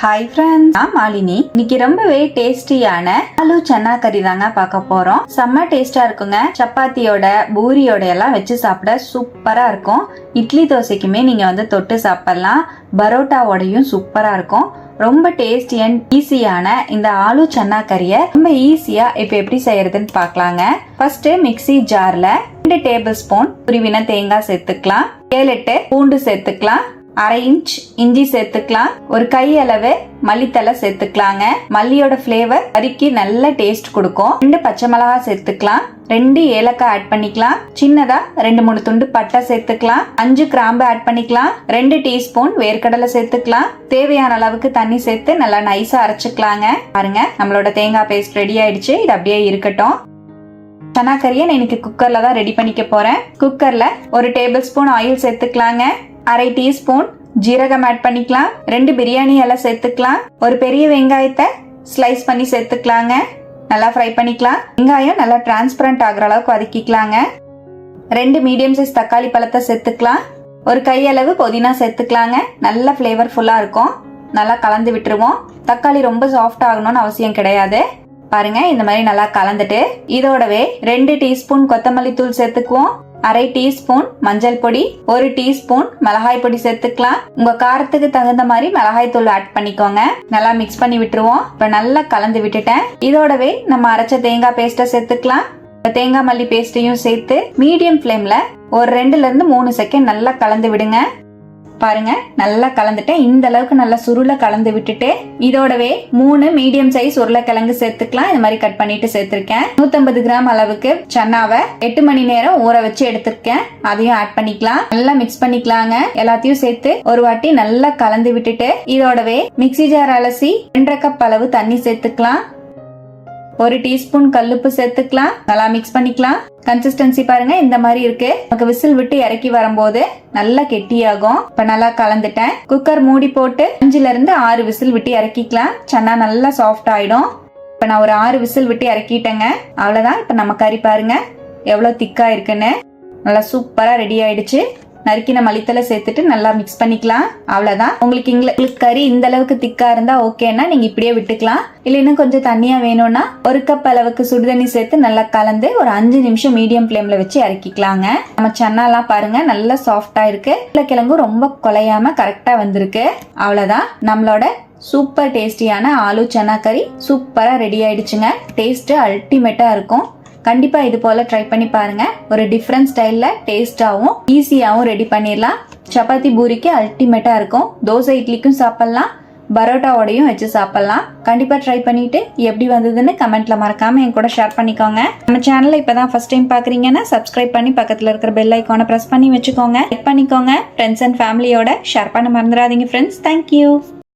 Hi friends நான் மாலினி. இன்னைக்கு ரொம்பவே டேஸ்டியான ஆலு சன்னா கறி தாங்க பார்க்க போறோம். செம்ம டேஸ்டா இருக்குங்க. சப்பாத்தியோட பூரியோட எல்லாம் வச்சு சாப்பிட சூப்பரா இருக்கும். இட்லி தோசைக்குமே நீங்க வந்து தொட்டு சாப்பிடலாம். பரோட்டாவோடையும் சூப்பரா இருக்கும். ரொம்ப டேஸ்டி அண்ட் ஈஸியான இந்த ஆலு சன்னா கறியை ரொம்ப ஈஸியா இப்போ எப்படி செய்யறதுன்னு பார்க்கலாங்க. ஃபர்ஸ்ட் மிக்ஸி ஜார்ல ரெண்டு டேபிள் ஸ்பூன் துருவின தேங்காய் சேர்த்துக்கலாம். ஏழு எட்டு பூண்டு சேர்த்துக்கலாம். அரை இன்ச் இஞ்சி சேர்த்துக்கலாம். ஒரு கை அளவு மல்லித்தலை சேர்த்துக்கலாங்க. மல்லியோட ஃப்ளேவர் கறிக்கு நல்ல டேஸ்ட் கொடுக்கும். ரெண்டு பச்சை மிளகா சேர்த்துக்கலாம். ரெண்டு ஏலக்காய் ஆட் பண்ணிக்கலாம். சின்னதா ரெண்டு மூணு துண்டு பட்டை சேர்த்துக்கலாம். அஞ்சு கிராம்பு ஆட் பண்ணிக்கலாம். ரெண்டு டீஸ்பூன் வேர்க்கடலை சேர்த்துக்கலாம். தேவையான அளவுக்கு தண்ணி சேர்த்து நல்லா நைஸா அரைச்சுக்கலாங்க. பாருங்க நம்மளோட தேங்காய் பேஸ்ட் ரெடி ஆயிடுச்சு. இது அப்படியே இருக்கட்டும். சனா கறியை நான் இன்னைக்கு குக்கர்ல தான் ரெடி பண்ணிக்க போறேன். குக்கர்ல ஒரு டேபிள் ஸ்பூன் ஆயில் சேர்த்துக்கலாங்க. அரை டீஸ்பூன் ஜீரகம் ஆட் பண்ணிக்கலாம். ரெண்டு பிரியாணி எல்லாம் சேர்த்துக்கலாம். ஒரு பெரிய வெங்காயத்தை ஸ்லைஸ் பண்ணி சேர்த்துக்கலாங்க. நல்லா ஃப்ரை பண்ணிக்கலாம். வெங்காயம் நல்லா டிரான்ஸ்பரண்ட் ஆகுற அளவுக்கு வதக்கிக்கலாங்க. ரெண்டு மீடியம் சைஸ் தக்காளி பழத்தை சேர்த்துக்கலாம். ஒரு கையளவு புதினா சேர்த்துக்கலாங்க. நல்ல ஃப்ளேவர்ஃபுல்லாக இருக்கும். நல்லா கலந்து விட்டுருவோம். தக்காளி ரொம்ப சாஃப்ட் ஆகணும்னு அவசியம் கிடையாது. பாருங்க இந்த மாதிரி நல்லா கலந்துட்டு இதோடவே ரெண்டு டீஸ்பூன் கொத்தமல்லி தூள் சேர்த்துக்குவோம். அரை டீஸ்பூன் மஞ்சள் பொடி ஒரு டீஸ்பூன் மிளகாய் பொடி சேர்த்துக்கலாம். உங்க காரத்துக்கு தகுந்த மாதிரி மிளகாய் தூள் ஆட் பண்ணிக்கோங்க. நல்லா மிக்ஸ் பண்ணி விட்டுருவோம். இப்ப நல்லா கலந்து விட்டுட்டேன். இதோடவே நம்ம அரைச்ச தேங்காய் பேஸ்ட்டை சேர்த்துக்கலாம். தேங்காய் மல்லி பேஸ்ட்டையும் சேர்த்து மீடியம் ஃப்ளேம்ல ஒரு ரெண்டுல இருந்து மூணு செகண்ட் நல்லா கலந்து விடுங்க. பாருங்க நல்லா கலந்துட்டேன். இந்த அளவுக்கு நல்லா சுருள கலந்து விட்டுட்டு இதோடவே மூணு மீடியம் சைஸ் உருளைக்கிழங்கு சேர்த்துக்கலாம். இந்த மாதிரி கட் பண்ணிட்டு சேர்த்திருக்கேன். 150 கிராம் அளவுக்கு சன்னாவை எட்டு மணி நேரம் ஊற வச்சு எடுத்திருக்கேன். அதையும் ஆட் பண்ணிக்கலாம். நல்லா மிக்ஸ் பண்ணிக்கலாங்க. எல்லாத்தையும் சேர்த்து ஒரு வாட்டி நல்லா கலந்து விட்டுட்டு இதோடவே மிக்ஸி ஜார் அலசி ரெண்டரை கப் அளவு தண்ணி சேர்த்துக்கலாம். ஒரு டீஸ்பூன் கல்லுப்பு சேர்த்துக்கலாம். நல்லா மிக்ஸ் பண்ணிக்கலாம். கன்சிஸ்டன்சி பாருங்க இந்த மாதிரி இருக்கு. நமக்கு விசில் விட்டு இறக்கி வரும்போது நல்லா கெட்டியாகும். இப்ப நல்லா கலந்துட்டேன். குக்கர் மூடி போட்டு அஞ்சுல இருந்து ஆறு விசில் விட்டு இறக்கிக்கலாம். சன்னா நல்லா சாஃப்ட் ஆயிடும். இப்ப நான் ஒரு ஆறு விசில் விட்டு இறக்கிட்டேங்க. அவ்வளவுதான். இப்ப நம்ம கறி பாருங்க எவ்வளவு திக்கா இருக்குன்னு. நல்லா சூப்பரா ரெடி ஆயிடுச்சு. நறுக்கின மல்லித்தலை சேர்த்துட்டு நல்லா மிக்ஸ் பண்ணிக்கலாம். அவ்வளவுதான். உங்களுக்கு உங்களுக்கு கறி இந்த அளவுக்கு திக்கா இருந்தா ஓகேன்னா நீங்க இப்படியே விட்டுக்கலாம். இல்லை இன்னும் கொஞ்சம் தண்ணியா வேணும்னா ஒரு கப் அளவுக்கு சுடுதண்ணி சேர்த்து நல்லா கலந்து ஒரு அஞ்சு நிமிஷம் மீடியம் ஃப்ளேம்ல வச்சு இறக்கிக்கலாங்க. நம்ம சன்னாலாம் பாருங்க நல்லா சாஃப்டா இருக்கு. உருளைக்கிழங்கும் ரொம்ப குலையாம கரெக்டா வந்திருக்கு. அவ்வளவுதான். நம்மளோட சூப்பர் டேஸ்டியான ஆலு சன்னா கறி சூப்பரா ரெடி ஆயிடுச்சுங்க. டேஸ்ட் அல்டிமேட்டா இருக்கும். கண்டிப்பா இது போல ட்ரை பண்ணி பாருங்க. ஒரு டிஃப்ரெண்ட் ஸ்டைல்ல டேஸ்டாவும் ஈஸியாகவும் ரெடி பண்ணிடலாம் சப்பாத்தி பூரிக்கு அல்டிமேட்டா இருக்கும். தோசை இட்லிக்கும் சாப்பிடலாம். பரோட்டாவோடையும் வச்சு சாப்பிடலாம். கண்டிப்பா ட்ரை பண்ணிட்டு எப்படி வந்ததுன்னு கமெண்ட்ல மறக்காம என் கூட ஷேர் பண்ணிக்கோங்க. நம்ம சேனலை இப்பதான் ஃபஸ்ட் டைம் பாக்குறீங்கன்னா சப்ஸ்கிரைப் பண்ணி பக்கத்துல இருக்கிற பெல் ஐக்கானை பிரஸ் பண்ணி வச்சுக்கோங்க. லைக் பண்ணிக்கோங்க. ஃப்ரெண்ட்ஸ் அண்ட் ஃபேமிலியோட ஷேர் பண்ண மறந்துடாதீங்க ஃப்ரெண்ட்ஸ் தேங்க்யூ